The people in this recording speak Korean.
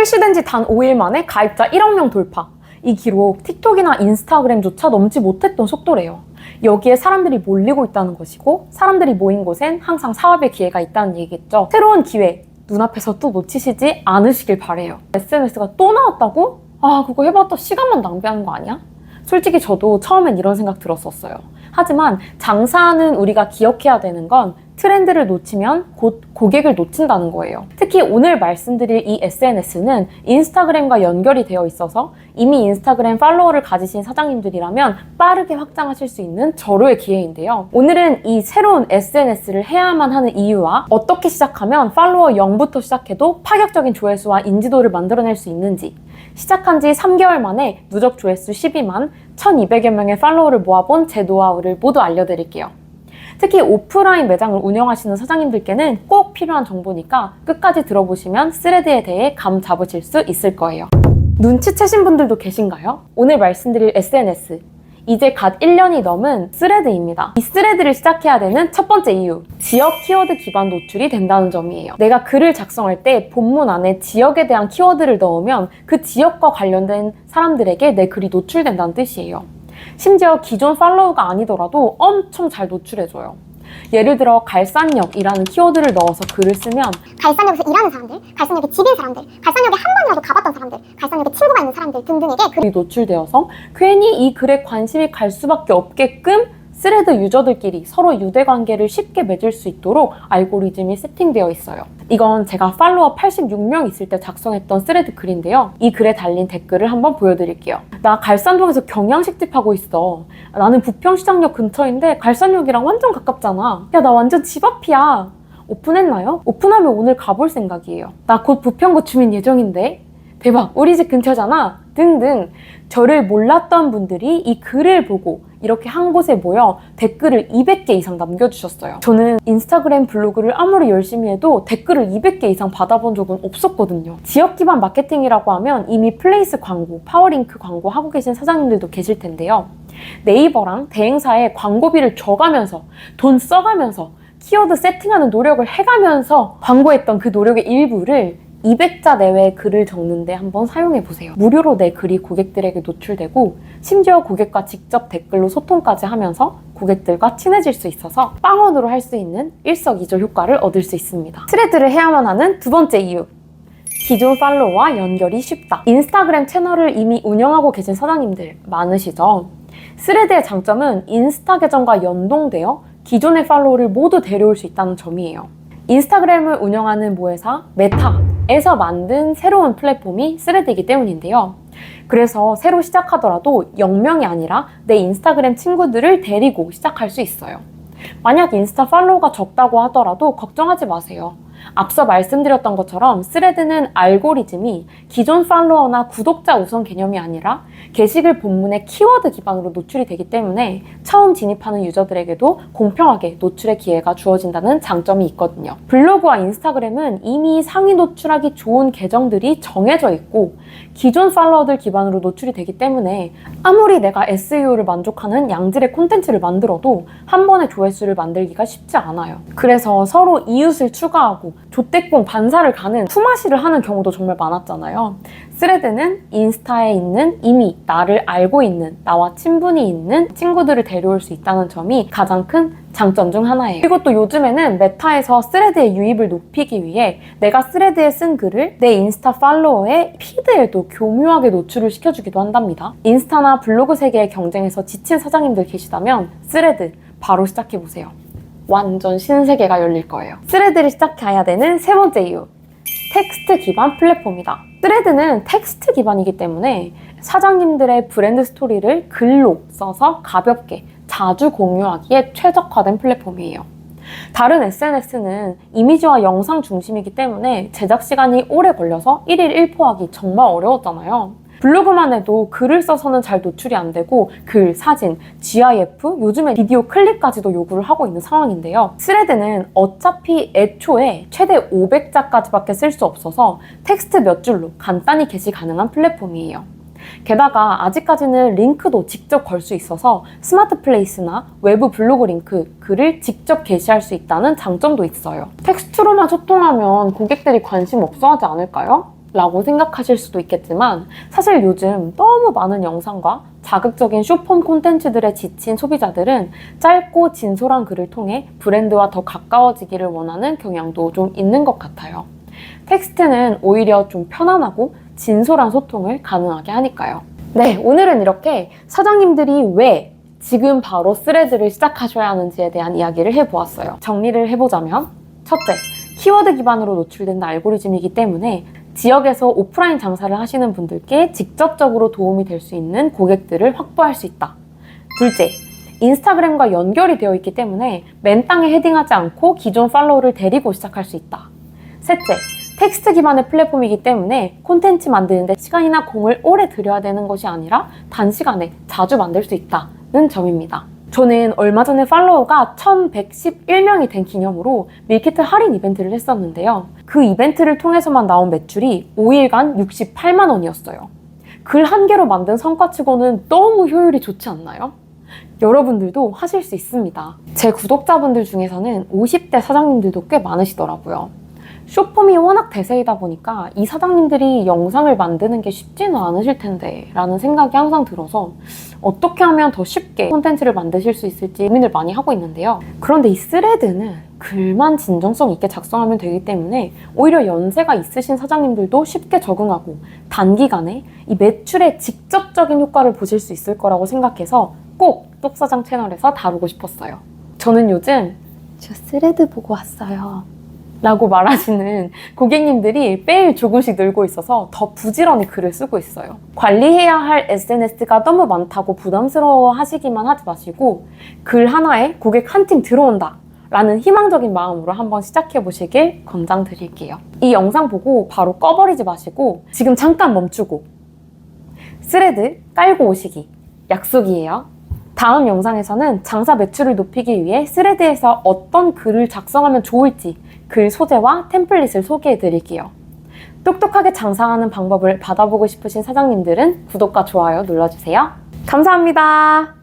출시된 지 단 5일 만에 가입자 1억 명 돌파. 이 기록 틱톡이나 인스타그램조차 넘지 못했던 속도래요. 여기에 사람들이 몰리고 있다는 것이고 사람들이 모인 곳엔 항상 사업의 기회가 있다는 얘기겠죠. 새로운 기회 눈앞에서 또 놓치시지 않으시길 바래요. SNS가 또 나왔다고? 아 그거 해봤자 시간만 낭비하는 거 아니야? 솔직히 저도 처음엔 이런 생각 들었었어요. 하지만 장사는 우리가 기억해야 되는 건 트렌드를 놓치면 곧 고객을 놓친다는 거예요. 특히 오늘 말씀드릴 이 SNS는 인스타그램과 연결이 되어 있어서 이미 인스타그램 팔로워를 가지신 사장님들이라면 빠르게 확장하실 수 있는 절호의 기회인데요. 오늘은 이 새로운 SNS를 해야만 하는 이유와 어떻게 시작하면 팔로워 0부터 시작해도 파격적인 조회수와 인지도를 만들어낼 수 있는지 시작한 지 3개월 만에 누적 조회수 12만 1200여 명의 팔로워를 모아본 제 노하우를 모두 알려드릴게요. 특히 오프라인 매장을 운영하시는 사장님들께는 꼭 필요한 정보니까 끝까지 들어보시면 스레드에 대해 감 잡으실 수 있을 거예요. 눈치채신 분들도 계신가요? 오늘 말씀드릴 SNS. 이제 갓 1년이 넘은 스레드입니다. 이 스레드를 시작해야 되는 첫 번째 이유. 지역 키워드 기반 노출이 된다는 점이에요. 내가 글을 작성할 때 본문 안에 지역에 대한 키워드를 넣으면 그 지역과 관련된 사람들에게 내 글이 노출된다는 뜻이에요. 심지어 기존 팔로우가 아니더라도 엄청 잘 노출해줘요. 예를 들어 갈산역이라는 키워드를 넣어서 글을 쓰면 갈산역에서 일하는 사람들, 갈산역에 집인 사람들, 갈산역에 한 번이라도 가봤던 사람들, 갈산역에 친구가 있는 사람들 등등에게 그 글이 노출되어서 괜히 이 글에 관심이 갈 수밖에 없게끔 스레드 유저들끼리 서로 유대 관계를 쉽게 맺을 수 있도록 알고리즘이 세팅되어 있어요. 이건 제가 팔로워 86명 있을 때 작성했던 스레드 글인데요. 이 글에 달린 댓글을 한번 보여드릴게요. 나 갈산동에서 경양식집 하고 있어. 나는 부평시장역 근처인데 갈산역이랑 완전 가깝잖아. 야, 나 완전 집 앞이야. 오픈했나요? 오픈하면 오늘 가볼 생각이에요. 나 곧 부평구 주민 예정인데. 대박, 우리 집 근처잖아. 등등. 저를 몰랐던 분들이 이 글을 보고 이렇게 한 곳에 모여 댓글을 200개 이상 남겨주셨어요. 저는 인스타그램 블로그를 아무리 열심히 해도 댓글을 200개 이상 받아본 적은 없었거든요. 지역 기반 마케팅이라고 하면 이미 플레이스 광고, 파워링크 광고 하고 계신 사장님들도 계실 텐데요. 네이버랑 대행사에 광고비를 줘가면서 돈 써가면서 키워드 세팅하는 노력을 해가면서 광고했던 그 노력의 일부를 200자 내외의 글을 적는데 한번 사용해 보세요. 무료로 내 글이 고객들에게 노출되고 심지어 고객과 직접 댓글로 소통까지 하면서 고객들과 친해질 수 있어서 빵원으로 할 수 있는 일석이조 효과를 얻을 수 있습니다. 트레드를 해야만 하는 두 번째 이유. 기존 팔로워와 연결이 쉽다. 인스타그램 채널을 이미 운영하고 계신 사장님들 많으시죠? 스레드의 장점은 인스타 계정과 연동되어 기존의 팔로워를 모두 데려올 수 있다는 점이에요. 인스타그램을 운영하는 모회사 메타 에서 만든 새로운 플랫폼이 스레드이기 때문인데요. 그래서 새로 시작하더라도 0명이 아니라 내 인스타그램 친구들을 데리고 시작할 수 있어요. 만약 인스타 팔로워가 적다고 하더라도 걱정하지 마세요. 앞서 말씀드렸던 것처럼 스레드는 알고리즘이 기존 팔로워나 구독자 우선 개념이 아니라 게시글 본문의 키워드 기반으로 노출이 되기 때문에 처음 진입하는 유저들에게도 공평하게 노출의 기회가 주어진다는 장점이 있거든요. 블로그와 인스타그램은 이미 상위 노출하기 좋은 계정들이 정해져 있고 기존 팔로워들 기반으로 노출이 되기 때문에 아무리 내가 SEO를 만족하는 양질의 콘텐츠를 만들어도 한 번의 조회수를 만들기가 쉽지 않아요. 그래서 서로 이웃을 추가하고 조떼꽁 반사를 가는 품앗이를 하는 경우도 정말 많았잖아요. 스레드는 인스타에 있는 이미 나를 알고 있는 나와 친분이 있는 친구들을 데려올 수 있다는 점이 가장 큰 장점 중 하나예요. 그리고 또 요즘에는 메타에서 스레드의 유입을 높이기 위해 내가 스레드에 쓴 글을 내 인스타 팔로워의 피드에도 교묘하게 노출을 시켜주기도 한답니다. 인스타나 블로그 세계의 경쟁에서 지친 사장님들 계시다면 스레드 바로 시작해보세요. 완전 신세계가 열릴 거예요. 스레드를 시작해야 되는 세 번째 이유. 텍스트 기반 플랫폼이다. 스레드는 텍스트 기반이기 때문에 사장님들의 브랜드 스토리를 글로 써서 가볍게 자주 공유하기에 최적화된 플랫폼이에요. 다른 SNS는 이미지와 영상 중심이기 때문에 제작 시간이 오래 걸려서 1일 1포하기 정말 어려웠잖아요. 블로그만 해도 글을 써서는 잘 노출이 안 되고 글, 사진, GIF, 요즘에 비디오 클립까지도 요구를 하고 있는 상황인데요. 스레드는 어차피 애초에 최대 500자까지밖에 쓸 수 없어서 텍스트 몇 줄로 간단히 게시 가능한 플랫폼이에요. 게다가 아직까지는 링크도 직접 걸 수 있어서 스마트 플레이스나 외부 블로그 링크, 글을 직접 게시할 수 있다는 장점도 있어요. 텍스트로만 소통하면 고객들이 관심 없어 하지 않을까요? 라고 생각하실 수도 있겠지만 사실 요즘 너무 많은 영상과 자극적인 쇼폼 콘텐츠들에 지친 소비자들은 짧고 진솔한 글을 통해 브랜드와 더 가까워지기를 원하는 경향도 좀 있는 것 같아요. 텍스트는 오히려 좀 편안하고 진솔한 소통을 가능하게 하니까요. 네, 오늘은 이렇게 사장님들이 왜 지금 바로 스레드를 시작하셔야 하는지에 대한 이야기를 해보았어요. 정리를 해보자면 첫째, 키워드 기반으로 노출된 알고리즘이기 때문에 지역에서 오프라인 장사를 하시는 분들께 직접적으로 도움이 될 수 있는 고객들을 확보할 수 있다. 둘째, 인스타그램과 연결이 되어 있기 때문에 맨 땅에 헤딩하지 않고 기존 팔로워를 데리고 시작할 수 있다. 셋째, 텍스트 기반의 플랫폼이기 때문에 콘텐츠 만드는데 시간이나 공을 오래 들여야 되는 것이 아니라 단시간에 자주 만들 수 있다는 점입니다. 저는 얼마 전에 팔로워가 1111명이 된 기념으로 밀키트 할인 이벤트를 했었는데요. 그 이벤트를 통해서만 나온 매출이 5일간 68만 원이었어요. 글 한 개로 만든 성과치고는 너무 효율이 좋지 않나요? 여러분들도 하실 수 있습니다. 제 구독자분들 중에서는 50대 사장님들도 꽤 많으시더라고요. 쇼폼이 워낙 대세이다 보니까 이 사장님들이 영상을 만드는 게 쉽지는 않으실 텐데 라는 생각이 항상 들어서 어떻게 하면 더 쉽게 콘텐츠를 만드실 수 있을지 고민을 많이 하고 있는데요. 그런데 이 스레드는 글만 진정성 있게 작성하면 되기 때문에 오히려 연세가 있으신 사장님들도 쉽게 적응하고 단기간에 이 매출에 직접적인 효과를 보실 수 있을 거라고 생각해서 꼭 똑사장 채널에서 다루고 싶었어요. 저는 요즘 저 스레드 보고 왔어요. 라고 말하시는 고객님들이 매일 조금씩 늘고 있어서 더 부지런히 글을 쓰고 있어요. 관리해야 할 SNS가 너무 많다고 부담스러워 하시기만 하지 마시고 글 하나에 고객 한 팀 들어온다. 라는 희망적인 마음으로 한번 시작해 보시길 권장드릴게요. 이 영상 보고 바로 꺼버리지 마시고 지금 잠깐 멈추고 스레드 깔고 오시기 약속이에요. 다음 영상에서는 장사 매출을 높이기 위해 스레드에서 어떤 글을 작성하면 좋을지 글 소재와 템플릿을 소개해 드릴게요. 똑똑하게 장사하는 방법을 받아보고 싶으신 사장님들은 구독과 좋아요 눌러주세요. 감사합니다.